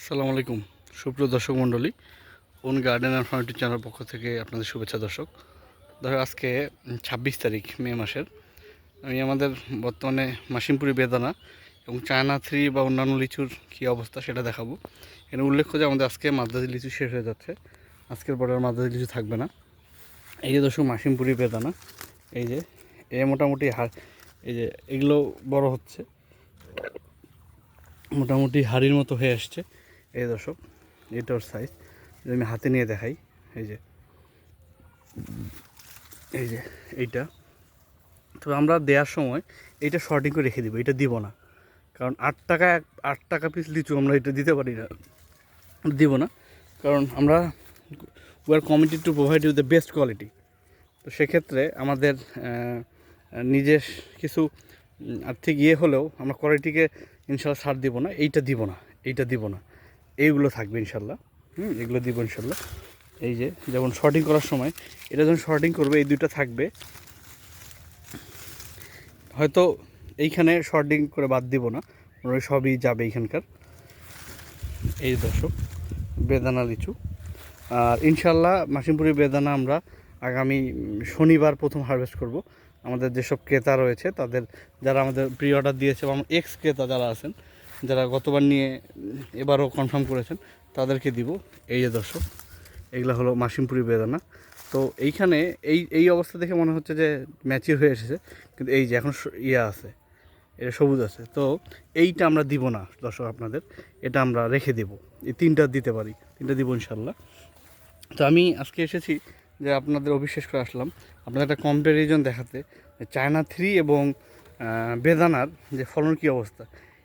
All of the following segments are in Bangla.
আসসালামু আলাইকুম। সুপ্রিয় দর্শক মণ্ডলী, own garden and furniture channel পক্ষ থেকে আপনাদের শুভেচ্ছা দর্শক। ধরো আজকে ছাব্বিশ তারিখ, মে মাসের। আমি আমাদের বর্তমানে মাসিমপুরি বেদানা এবং চায়না থ্রি বা অন্যান্য লিচুর কী অবস্থা সেটা দেখাবো। এখানে উল্লেখ্য যে আমাদের আজকে মাদ্রাজি লিচু শেষ হয়ে যাচ্ছে। আজকের পরে আর মাদ্রাজি লিচু থাকবে না। এই যে দর্শক, মাসিমপুরি বেদানা, এই যে, এ মোটামুটি হা- এই যে, এগুলো বড় হচ্ছে। মোটামুটি হাড়ির মতো হয়ে আসছে। এই দর্শক, এটা ওর সাইজ যদি আমি হাতে নিয়ে দেখাই, এই যে এই যে, এইটা। তো আমরা দেওয়ার সময় এইটা শর্টিং করে রেখে দিব, এটা দিব না। কারণ আট টাকা আট টাকা পিস লিচু আমরা এটা দিতে পারি না। দিব না। কারণ আমরা we are committed to provide you the best quality তো সেক্ষেত্রে আমাদের নিজের কিছু আর্থিক ইয়ে হলেও আমরা কোয়ালিটিকে ইনশাল্লাহ ছাড় দিব না। এইটা দিব না, এইটা দিব না। এইগুলো থাকবে ইনশাল্লাহ। হুম, এগুলো দিব ইনশাল্লাহ। এই যে, যেমন শর্টিং করার সময়, এটা যখন শর্টিং করবে, এই দুইটা থাকবে। হয়তো এইখানে শর্টিং করে বাদ দিব না সবই যাবে এইখানকার এই দর্শক, বেদানা লিচু। আর ইনশাল্লাহ মাসিমপুরি বেদানা আমরা আগামী শনিবার প্রথম হারভেস্ট করব। আমাদের যেসব ক্রেতা রয়েছে, তাদের যারা আমাদের প্রি অর্ডার দিয়েছে বা এক্স ক্রেতা যারা আছেন যারা গতবার নিয়ে এবারও কনফার্ম করেছেন, তাদেরকে দিব। এই যে দর্শক, এগুলো হলো মাসিমপুরি বেদানা। তো এইখানে এই এই অবস্থা দেখে মনে হচ্ছে যে ম্যাচিউর হয়ে এসেছে, কিন্তু এই যে এখন ইয়ে আছে, এটা সবুজ আছে। তো এইটা আমরা দিব না, দর্শক আপনাদের, এটা আমরা রেখে দেব। এই তিনটা দিতে পারি, তিনটা দিব ইনশাল্লাহ। তো আমি আজকে এসেছি যে আপনাদের অবিশ্বাস করে আসলাম। আপনাদের একটা কম্প্যারিজন দেখাতে চায়না থ্রি এবং বেদানার যে ফলন কী অবস্থা।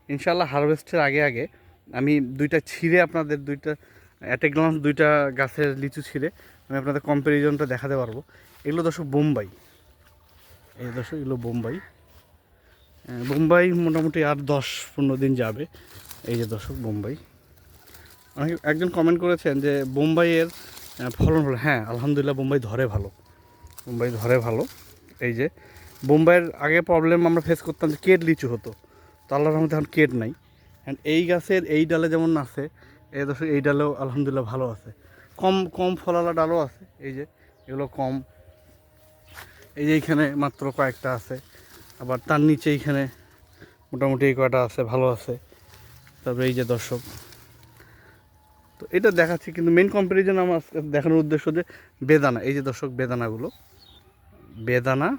ইনশাল্লাহ হারভেস্টের আগে আগে আমি দুইটা ছিঁড়ে আপনাদের দুইটা অ্যাট গ্লান্স দুইটা গাছের লিচু ছিঁড়ে আমি আপনাদের কম্প্যারিজনটা দেখাতে পারব। এগুলো দর্শক বোম্বাই। এই দর্শক এগুলো বোম্বাই। বোম্বাই মোটামুটি আর দশ পনেরো দিন যাবে। এই যে দর্শক, বোম্বাই। অনেক একজন কমেন্ট করেছেন যে বোম্বাইয়ের ফলন হলো হ্যাঁ আলহামদুলিল্লাহ বোম্বাই ধরে ভালো। বোম্বাই ধরে ভালো। এই যে বোম্বাইয়ের আগে প্রবলেম আমরা ফেস করতাম যে কেট লিচু হতো? তো আল্লাহর রহমতে এখন কেট নাই। অ্যান্ড এই গাছের এই ডালে যেমন আছে, এই দর্শক, এই ডালেও আলহামদুলিল্লাহ ভালো আছে। কম কম ফলালা ডালও আছে, এই যে, এগুলো কম। এই যে এইখানে মাত্র কয়েকটা আছে, আবার তার নিচে এইখানে মোটামুটি এই কয়টা আছে, ভালো আছে। তারপরে এই যে দর্শক, তো এটা দেখাচ্ছি, কিন্তু মেন কম্পারিজন আমার দেখানোর উদ্দেশ্য যে বেদানা, এই যে দর্শক, বেদানাগুলো। বেদানা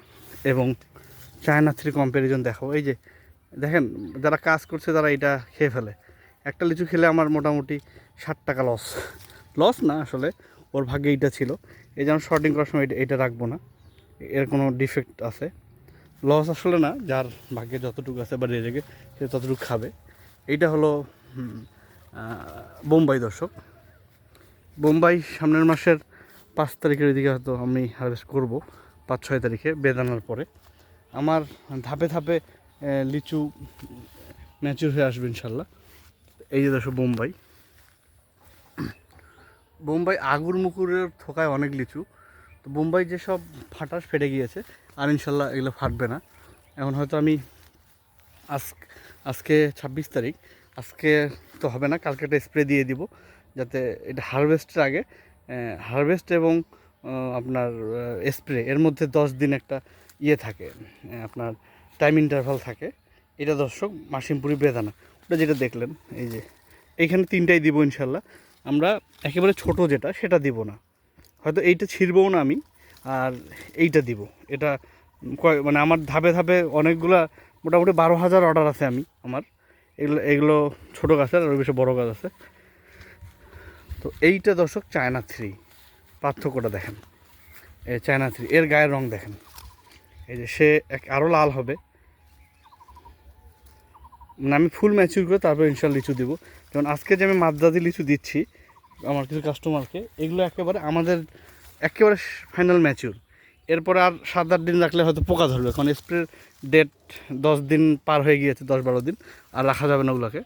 এবং চায়না থ্রি কম্পারিজন দেখাবো। এই যে দেখেন, যারা কাজ করছে তারা এটা খেয়ে ফেলে। একটা লিচু খেলে আমার মোটামুটি ষাট টাকা লস লস না আসলে, ওর ভাগ্যে এইটা ছিল। এই যেমন শর্টিং করার সময় এটা- রাখব না। এর কোনো ডিফেক্ট আছে। লস আসলে না, যার ভাগ্যে যতটুকু আছে বা রেগে সে ততটুকু খাবে। এইটা হলো বোম্বাই দর্শক। বোম্বাই সামনের মাসের পাঁচ তারিখের দিকে হয়তো আমি হারভেস্ট করব, পাঁচ ছয় তারিখে বেদানার পরে। আমার ধাপে ধাপে লিচু ম্যাচুর হয়ে আসবে ইনশাল্লাহ। এই যে দর্শক বোম্বাই। বোম্বাই আগুর মুকুরের থোকায় অনেক লিচু। তো বোম্বাই যেসব ফাটাস ফেটে গিয়েছে, আর ইনশাল্লাহ এগুলো ফাটবে না। এখন হয়তো আমি আজ আজকে ছাব্বিশ তারিখ, আজকে তো হবে না, কালকে একটা স্প্রে দিয়ে দিব, যাতে এটা হারভেস্টের আগে হারভেস্ট এবং আপনার স্প্রে, এর মধ্যে দশ দিন একটা ইয়ে থাকে আপনার টাইম ইন্টারভাল থাকে। এটা দর্শক মাসিমপুরি বেদানা। ওটা যেটা দেখলেন, এই যে, এইখানে তিনটাই দিব ইনশাল্লাহ। আমরা একেবারে ছোট যেটা, সেটা দিব না। হয়তো এইটা ছিঁড়বও না আমি, আর এইটা দিব। এটা মানে আমার ধাপে ধাপে অনেকগুলা, মোটামুটি বারো হাজার অর্ডার আছে আমি, আমার। এগুলো এগুলো ছোটো গাছের আর বেশি বড়ো গাছ আছে। তো এইটা দর্শক চায়না থ্রি। পার্থক্যটা দেখেন। এই চায়না থ্রি। এর গায়ের রং দেখেন। এই যে সে এক আরও লাল হবে। মানে আমি ফুল ম্যাচিউর করে তারপর ইনশাল লিচু দিব। যেমন আজকে যে আমি মাদ্রাজি লিচু দিচ্ছি, আমার কিছু কাস্টমারকে এগুলো একেবারে আমাদের একেবারে ফাইনাল ম্যাচিউর এরপরে আর সাত আট দিন রাখলে হয়তো পোকা ধরবে, কারণ স্প্রের ডেট দশ দিন পার হয়ে গিয়েছে, দশ বারো দিন, আর রাখা যাবে না ওগুলোকে।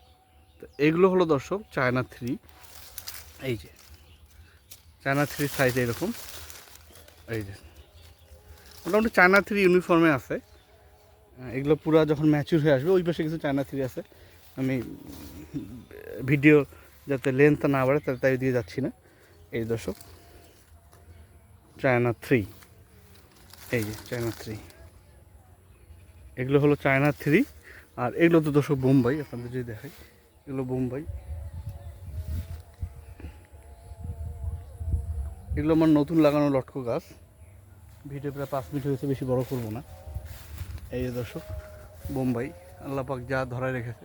তো এইগুলো হলো দর্শক চায়না থ্রি এই যে চায়না থ্রি সাইজ এরকম। এই যে, মোটামুটি চায়না থ্রি ইউনিফর্মে আছে। এগুলো পুরা যখন ম্যাচিউর হয়ে আসবে, ওই পাশে কিছু চায়না থ্রি আছে। আমি ভিডিও যাতে লেন্থ না বাড়ে তাই তাই দিয়ে যাচ্ছি না। এই দর্শক চায়না থ্রি এই যে চায়না থ্রি এগুলো হলো চায়না থ্রি আর এগুলো তো দর্শক বোম্বাই, আপনাদের যদি দেখাই, এগুলো বোম্বাই। এগুলো আমার নতুন লাগানো লটকো গাছ। ভিডিও প্রায় পাঁচ মিনিট হয়েছে, বেশি বড় করব না। এই দর্শক, বোম্বাই, আল্লাহ পাক যা ধরায় রেখেছে,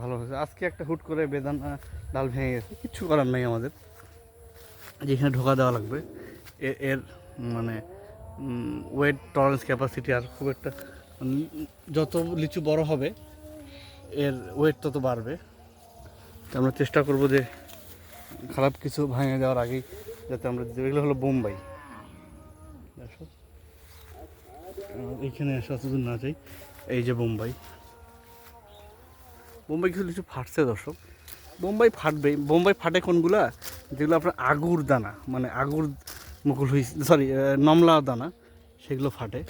ভালো হয়েছে আজকে একটা হুট করে বেদানা ডাল ভেঙে গেছে, কিচ্ছু করার নেই আমাদের যেখানে ঢোকা দেওয়া লাগবে এর মানে ওয়েট টলারেন্স ক্যাপাসিটি আর খুব একটা যত লিচু বড় হবে, এর ওয়েট তত বাড়বে তো আমরা চেষ্টা করব যে, খারাপ কিছু ভেঙে যাওয়ার আগেই যাতে আমরা। এগুলো হলো বোম্বাই দেখো আর এইখানে অতদূর না যাই। এই যে বোম্বাই। বোম্বাই কিছু কিছু ফাটছে দর্শক। বোম্বাই ফাটবে। বোম্বাই ফাটে কোনগুলা? যেগুলো আপনার আগুর দানা মানে আগুর মুকুল হই সরি নমলা দানা, সেগুলো ফাটে।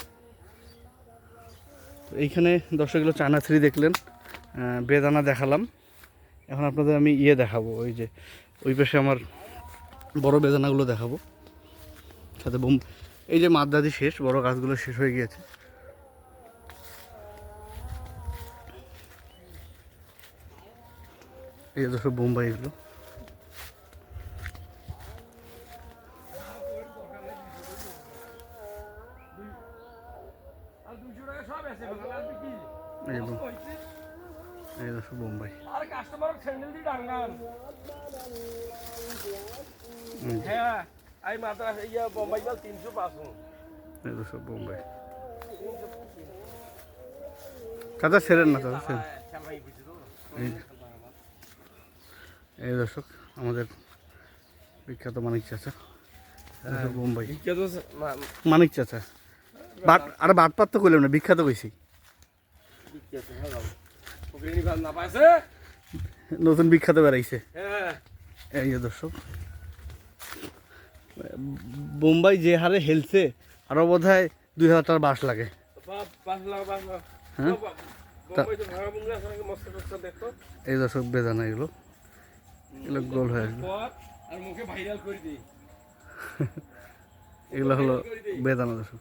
তো এইখানে দর্শকগুলো চায়না থ্রি দেখলেন। বেদানা দেখালাম। এখন আপনাদের আমি ইয়ে দেখাবো, ওই যে, ওই পাশে আমার বড় বেদানাগুলো দেখাবো। সাথে বোম এই যে মাদ্রাদি শেষ বড় গাছগুলো শেষ হয়ে গিয়েছে। এই দর্শক বোম্বাই এগুলো। এই দর্শক বোম্বাই। হ্যাঁ। আই মাদ্রাস ইয়া বোম্বাই মাল তিনশো পাঁচশো দর্শক বোম্বাই চাচা সেরেন না চাচা সেরেন এই দর্শক আমাদের বিখ্যাত মানিক চাচা বোম্বাই মানিক চাচা বাট আরে বাটপাত তো করলাম না বিখ্যাত কইছি পাইছে নতুন বিখ্যাত বেড়াইছে হ্যাঁ এই দর্শক বোম্বাই যে হারে হেলছে আরও বোধ হয় দুই হাজার টাকার বাস লাগে। হ্যাঁ? এই দর্শক বেদানা এগুলো এগুলো গোল হয়ে আসবে। এগুলো হলো বেদানা দর্শক